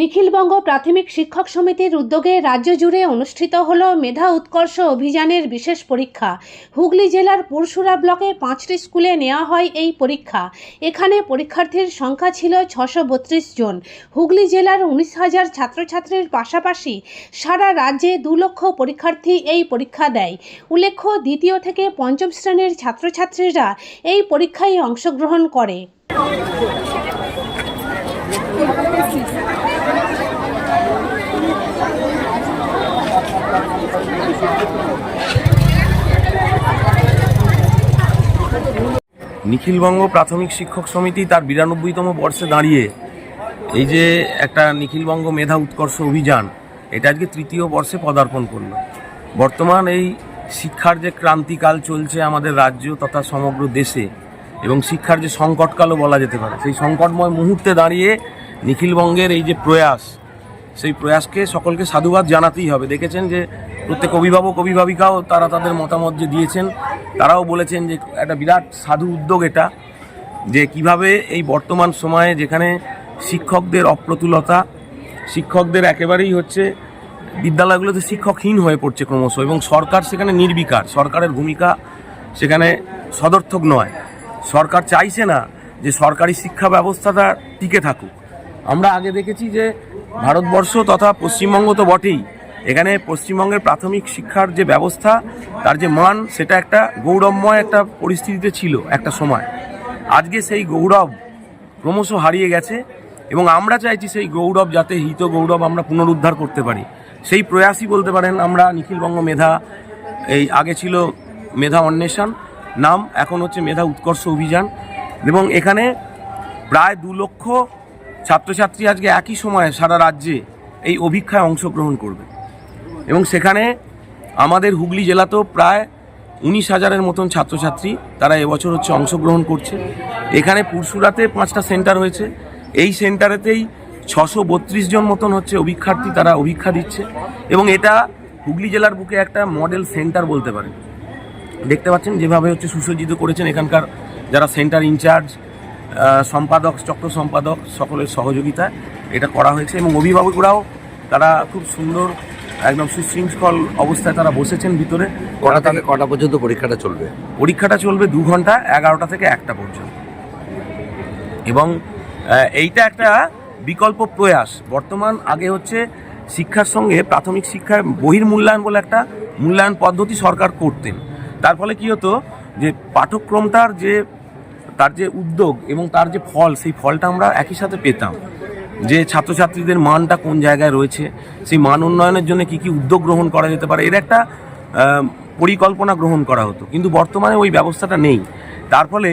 নিখিলবঙ্গ প্রাথমিক শিক্ষক সমিতির উদ্যোগে রাজ্য জুড়ে অনুষ্ঠিত হল মেধা উৎকর্ষ অভিযানের বিশেষ পরীক্ষা। হুগলি জেলার পুরসুরা ব্লকে পাঁচটি স্কুলে নেওয়া হয় এই পরীক্ষা। এখানে পরীক্ষার্থীর সংখ্যা ছিল ছশো বত্রিশ জন। হুগলি জেলার উনিশ হাজার ছাত্রছাত্রীর পাশাপাশি সারা রাজ্যে দু লক্ষ পরীক্ষার্থী এই পরীক্ষা দেয়। উল্লেখ্য, দ্বিতীয় থেকে পঞ্চম শ্রেণির ছাত্রছাত্রীরা এই পরীক্ষায় অংশগ্রহণ করে। নিখিলবঙ্গ প্রাথমিক শিক্ষক সমিতি তার বিরানব্বইতম বর্ষে দাঁড়িয়ে এই যে একটা নিখিলবঙ্গ মেধা উৎকর্ষ অভিযান, এটা আজকে তৃতীয় বর্ষে পদার্পণ করল। বর্তমান এই শিক্ষার যে ক্রান্তিকাল চলছে আমাদের রাজ্য তথা সমগ্র দেশে এবং শিক্ষার যে সংকটকালও বলা যেতে পারে, সেই সংকটময় মুহূর্তে দাঁড়িয়ে নিখিলবঙ্গের এই যে প্রয়াস সেই প্রয়াসকে সকলকে সাধুবাদ জানাতেই হবে। দেখেছেন যে প্রত্যেক অভিভাবক, অভিভাবিকাও তারা তাদের মতামত যে দিয়েছেন, তারাও বলেছেন যে একটা বিরাট সাধু উদ্যোগ এটা, যে কীভাবে এই বর্তমান সময়ে যেখানে শিক্ষকদের অপ্রতুলতা, শিক্ষকদের একেবারেই হচ্ছে বিদ্যালয়গুলোতে শিক্ষকহীন হয়ে পড়ছে ক্রমশ এবং সরকার সেখানে নির্বিকার, সরকারের ভূমিকা সেখানে সদর্থক নয়। সরকার চাইছে না যে সরকারি শিক্ষা ব্যবস্থাটা টিকে থাকুক। আমরা আগে দেখেছি যে ভারতবর্ষ তথা পশ্চিমবঙ্গ তো বটেই। এখানে পশ্চিমবঙ্গের প্রাথমিক শিক্ষার যে ব্যবস্থা, তার যে মান, সেটা একটা গৌরবময় একটা পরিস্থিতিতে ছিল একটা সময়। আজকে সেই গৌরব ক্রমশ হারিয়ে গেছে এবং আমরা চাইছি সেই গৌরব যাতে হিত গৌরব আমরা পুনরুদ্ধার করতে পারি। সেই প্রয়াসই বলতে পারেন আমরা নিখিলবঙ্গ মেধা, এই আগে ছিল মেধা অন্বেষণ, নাম এখন হচ্ছে মেধা উৎকর্ষ অভিযান। এবং এখানে প্রায় দু লক্ষ ছাত্রছাত্রী আজকে একই সময়ে সারা রাজ্যে এই অভিক্ষায় অংশগ্রহণ করবে। এবং সেখানে আমাদের হুগলি জেলাতেও প্রায় উনিশ হাজারের মতন ছাত্রছাত্রী তারা এবছর হচ্ছে অংশগ্রহণ করছে। এখানে পুরসুরাতে পাঁচটা সেন্টার হয়েছে। এই সেন্টারেতেই ছশো বত্রিশ জন মতন হচ্ছে অভিক্ষার্থী তারা অভিক্ষা দিচ্ছে। এবং এটা হুগলি জেলার বুকে একটা মডেল সেন্টার বলতে পারেন। দেখতে পাচ্ছেন, যেভাবে হচ্ছে সুসজ্জিত করেছেন এখানকার যারা সেন্টার ইনচার্জ সম্পাদক চক্র সম্পাদক সকলের সহযোগিতা এটা করা হয়েছে এবং অভিভাবকরাও তারা খুব সুন্দর একদম সুশৃঙ্খল অবস্থায় তারা বসেছেন ভিতরে। কটা থেকে কটা পর্যন্ত পরীক্ষাটা চলবে? পরীক্ষাটা চলবে দু ঘণ্টা এগারোটা থেকে একটা পর্যন্ত। এবং এইটা একটা বিকল্প প্রয়াস। বর্তমান আগে হচ্ছে শিক্ষার সঙ্গে প্রাথমিক শিক্ষার বহির্মূল্যায়ন বলে একটা মূল্যায়ন পদ্ধতি সরকার করতেন। তার ফলে কী হতো যে পাঠ্যক্রমটার যে তার যে উদ্যোগ এবং তার যে ফল, সেই ফলটা আমরা একই সাথে পেতাম। যে ছাত্রছাত্রীদের মানটা কোন জায়গায় রয়েছে, সেই মান উন্নয়নের জন্য কি কি উদ্যোগ গ্রহণ করা যেতে পারে, এর একটা পরিকল্পনা গ্রহণ করা হতো। কিন্তু বর্তমানে ওই ব্যবস্থাটা নেই। তার ফলে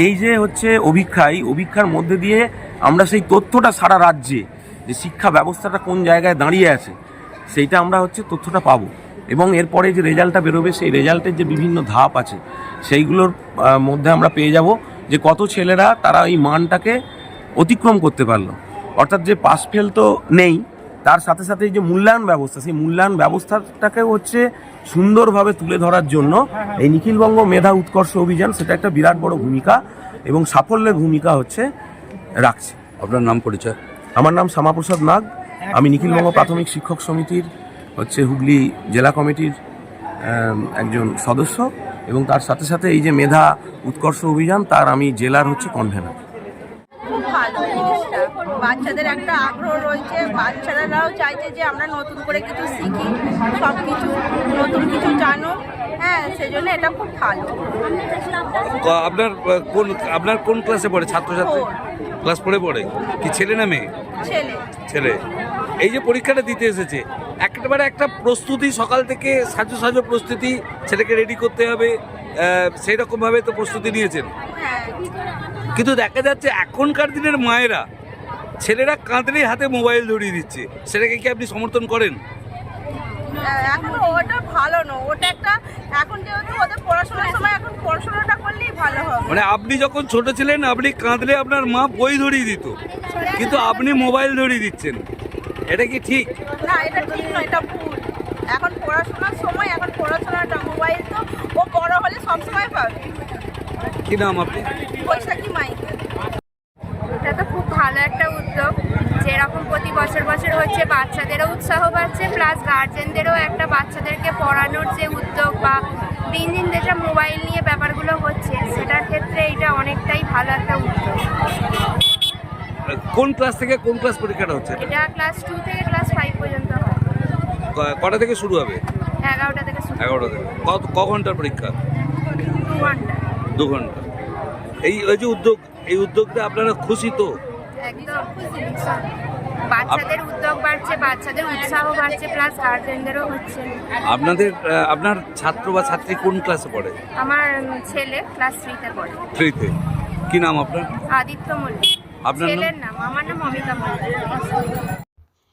এই যে হচ্ছে অভিক্ষা এই অভিক্ষার মধ্যে দিয়ে আমরা সেই তথ্যটা সারা রাজ্যে, যে শিক্ষা ব্যবস্থাটা কোন জায়গায় দাঁড়িয়ে আছে, সেইটা আমরা হচ্ছে তথ্যটা পাবো। এবং এরপরে যে রেজাল্টটা বেরোবে সেই রেজাল্টের যে বিভিন্ন ধাপ আছে সেইগুলোর মধ্যে আমরা পেয়ে যাব যে কত ছেলেরা তারা এই মানটাকে অতিক্রম করতে পারল। অর্থাৎ যে পাস ফেল তো নেই তার সাথে সাথে এই যে মূল্যায়ন ব্যবস্থা সেই মূল্যায়ন ব্যবস্থাটাকে হচ্ছে সুন্দরভাবে তুলে ধরার জন্য এই নিখিলবঙ্গ মেধা উৎকর্ষ অভিযান সেটা একটা বিরাট বড় ভূমিকা এবং সাফল্যের ভূমিকা হচ্ছে রাখছে। আপনার নাম পরিচয়? আমার নাম শ্যামাপ্রসাদ নাগ আমি নিখিলবঙ্গ প্রাথমিক শিক্ষক সমিতির হচ্ছে হুগলি জেলা কমিটির একজন সদস্য এবং তার সাথে সাথে এই যে মেধা উৎকর্ষ অভিযান তার আমি জেলার হচ্ছে কনভেনার বাচ্চাদের একটা আগ্রহ রয়েছে। বাচ্চারাও চাইছে যে আমরা নতুন করে কিছু শিখি সব কিছু নতুন কিছু জানো। হ্যাঁ সেজন্য এটা খুব ভালো। আপনার কোন আপনার কোন ক্লাসে পড়ে ছাত্রছাত্রী? ক্লাস পড়ে পড়ে? কি ছেলে না মেয়ে? ছেলে। ছেলে। এই যে পরীক্ষাটা দিতে এসেছে একেবারে একটা প্রস্তুতি সকাল থেকে সাজো সাজো প্রস্তুতি ছেলেকে রেডি করতে হবে সেই রকমভাবে তো প্রস্তুতি নিয়েছেন। কিন্তু দেখা যাচ্ছে এখনকার দিনের মায়েরা ছেলেরা কাঁদলেই হাতে মোবাইল ধরিয়ে দিচ্ছে। সেটাকে কি আপনি সমর্থন করেন? আহ, এখন ওটা ভালো না ওটা একটা এখন যেহেতু ওদের পড়াশোনার সময় এখন পড়াশোনাটা করলেই ভালো হবে। মানে আপনি যখন ছোট ছিলেন আপনি কাঁদলে আপনার মা বই ধরিয়ে দিত। কিন্তু আপনি মোবাইল ধরিয়ে দিচ্ছেন। এটা কি ঠিক? না এটা ঠিক নয় এটা ভুল। এখন পড়াশোনার সময় এখন পড়াশোনাটা মোবাইল তো ও বড় হলে সবসময় পাবে। কি নাম আপনি? বৈশাখী মাইকে। এটা তো খুব ভালো একটা উদ্যোগ। যেরকম প্রতি বছর বছর হচ্ছে বাচ্চাদেরও উৎসাহ পাচ্ছে প্লাস গার্জেনদেরও একটা বাচ্চাদেরকে পড়ানোর যে উদ্যোগ বা দিন দিন যেটা মোবাইল নিয়ে ব্যাপারগুলো হচ্ছে সেটার ক্ষেত্রে এটা অনেকটাই ভালো একটা উদ্যোগ। কোন ক্লাস থেকে কোন ক্লাস পরীক্ষাটা হচ্ছে? এটা ক্লাস টু থেকে ক্লাস ফাইভ পর্যন্ত হয় কটা থেকে শুরু হবে? এগারোটা থেকে শুরু। এগারোটা থেকে। কত ক ঘণ্টার পরীক্ষা? দু ঘণ্টা। দু ঘণ্টা। এই এই যে উদ্যোগ এই উদ্যোগটা আপনারা খুশি তো? একদম। বাচ্চাদের উদ্যোগ বাড়ছে বাচ্চাদের উৎসাহ বাড়ছে প্লাস গার্জেনদেরও হচ্ছে। আপনাদের আপনার ছাত্র বা ছাত্রী কোন ক্লাসে পড়ে? আমার ছেলে ক্লাস থ্রিতে পড়ে। থ্রিতে কি নাম আপনার? আদিত্য মল্লিক। আপনার ছেলের নাম আমার নাম অমিতা মল্লিক।